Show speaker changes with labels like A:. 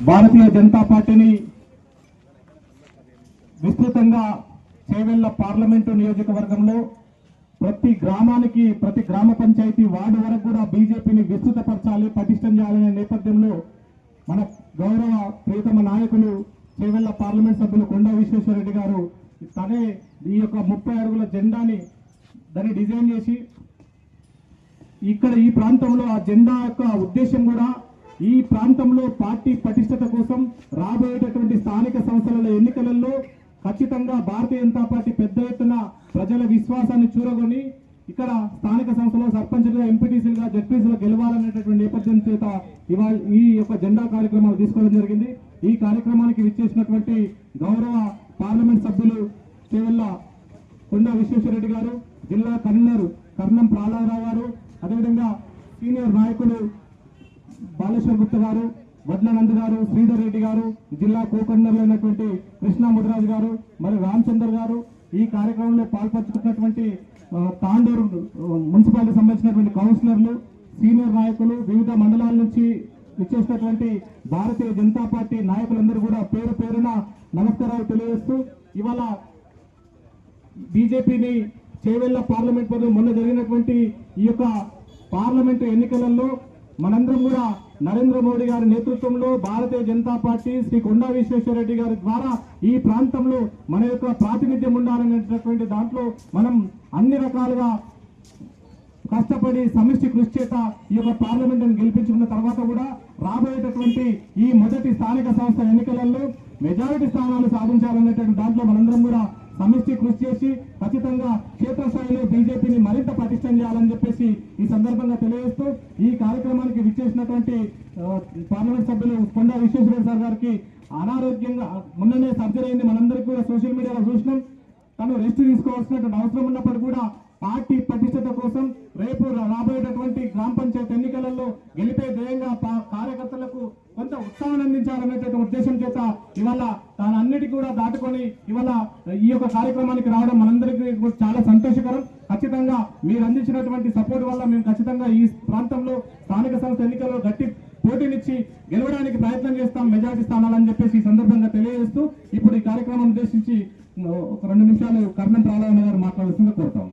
A: భారతీయ జనతా పార్టీని విస్తృతంగా చేవెళ్ళ పార్లమెంటు నియోజకవర్గంలో ప్రతి గ్రామానికి ప్రతి గ్రామ పంచాయతీ వార్డు వరకు కూడా బీజేపీని విస్తృతపరచాలి పటిష్టం చేయాలనే నేపథ్యంలో మన గౌరవ ప్రియతమ నాయకులు చేవెళ్ళ పార్లమెంట్ సభ్యులు కొండా విశ్వేశ్వరరెడ్డి గారు తనే ఈ యొక్క ముప్పై అడుగుల జెండాని దాన్ని డిజైన్ చేసి ఇక్కడ ఈ ప్రాంతంలో ఆ జెండా యొక్క ఉద్దేశం కూడా ఈ ప్రాంతంలో పార్టీ పటిష్టత కోసం రాబోయేటటువంటి స్థానిక సంస్థల ఎన్నికలలో ఖచ్చితంగా భారతీయ జనతా పార్టీ పెద్ద ఎత్తున ప్రజల విశ్వాసాన్ని చూరగొని ఇక్కడ స్థానిక సంస్థలో సర్పంచ్లుగా ఎంపీటీసీలుగా జడ్పీసీలుగా గెలవాలనేటటువంటి నేపథ్యం చేత ఇవాళ ఈ యొక్క జెండా కార్యక్రమాలు తీసుకోవడం జరిగింది. ఈ కార్యక్రమానికి విచ్చేసినటువంటి గౌరవ పార్లమెంట్ సభ్యులు చేవల్ల కొండా విశ్వేశ్వరరెడ్డి గారు జిల్లా కన్వీనర్ కర్ణం ప్రహ్లాదరావు గారు అదేవిధంగా సీనియర్ నాయకులు బాలేశ్వర్ గుప్త గారు వడ్లనంద్ గారు శ్రీధర్ రెడ్డి గారు జిల్లా కోకన్నర్లు అయినటువంటి కృష్ణా ముదిరాజు గారు మరి రామచందర్ గారు ఈ కార్యక్రమంలో పాల్పంచుకున్నటువంటి తాండూరు మున్సిపాలిటీకి మున్సిపాలిటీ సంబంధించినటువంటి కౌన్సిలర్లు సీనియర్ నాయకులు వివిధ మండలాల నుంచి ఇచ్చేసినటువంటి భారతీయ జనతా పార్టీ నాయకులందరూ కూడా పేరు పేరున నమస్కారాలు తెలియజేస్తూ ఇవాళ బీజేపీని చేవెళ్ళ పార్లమెంట్ మొన్న జరిగినటువంటి ఈ యొక్క పార్లమెంటు ఎన్నికలలో మనందరం కూడా నరేంద్ర మోడీ గారి నేతృత్వంలో భారతీయ జనతా పార్టీ శ్రీ కొండా విశ్వేశ్వరరెడ్డి గారి ద్వారా ఈ ప్రాంతంలో మన యొక్క ప్రాతినిధ్యం ఉండాలనేటటువంటి దాంట్లో మనం అన్ని రకాలుగా కష్టపడి సమిష్టి కృషి చేత ఈ యొక్క పార్లమెంట్ గెలిపించుకున్న తర్వాత కూడా రాబోయేటటువంటి ఈ మొదటి స్థానిక సంస్థ ఎన్నికలలో మెజారిటీ స్థానాలు సాధించాలనేటువంటి దాంట్లో మనందరం కూడా సమిష్టి కృషి చేసి ఖచ్చితంగా క్షేత్రస్థాయిలో బీజేపీని మరింత పటిష్టం చేయాలని చెప్పేసి ఈ సందర్భంగా తెలియజేస్తూ ఈ చేసినటువంటి పార్లమెంట్ సభ్యులు కొండా విశ్వేశ్వరరెడ్డి సార్ గారికి అనారోగ్యంగా మొన్ననే సర్జరీ అయింది. మనందరికీ కూడా సోషల్ మీడియాలో చూసినాం. తను రెస్ట్ తీసుకోవాల్సినటువంటి అవసరం ఉన్నప్పుడు కూడా పార్టీ పటిష్టత కోసం రేపు రా- రాబోయేటటువంటి గ్రామ పంచాయతీ ఎన్నికలలో గెలిపే ధ్యేయంగా పా- కార్యకర్తలకు కొంత ఉత్సాహం అందించాలనేటువంటి ఉద్దేశం చేత ఇవాళ తాను అన్నిటి కూడా దాటుకొని ఇవాళ ఈ యొక్క కార్యక్రమానికి రావడం మనందరికీ కూడా చాలా సంతోషకరం. ఖచ్చితంగా మీరు అందించినటువంటి సపోర్ట్ వల్ల మేము ఖచ్చితంగా ఈ ప్రాంతంలో స్థానిక సంస్థ ఎన్నికల్లో గట్టి పోటీనిచ్చి గెలవడానికి ప్రయత్నం చేస్తాం మెజార్టీ స్థానాలని చెప్పేసి ఈ సందర్భంగా తెలియజేస్తూ ఇప్పుడు ఈ కార్యక్రమం ఉద్దేశించి ఒక రెండు నిమిషాలు కర్ణం ప్రాణారాయణ గారు మాట్లాడుతుందో కోరుతాం.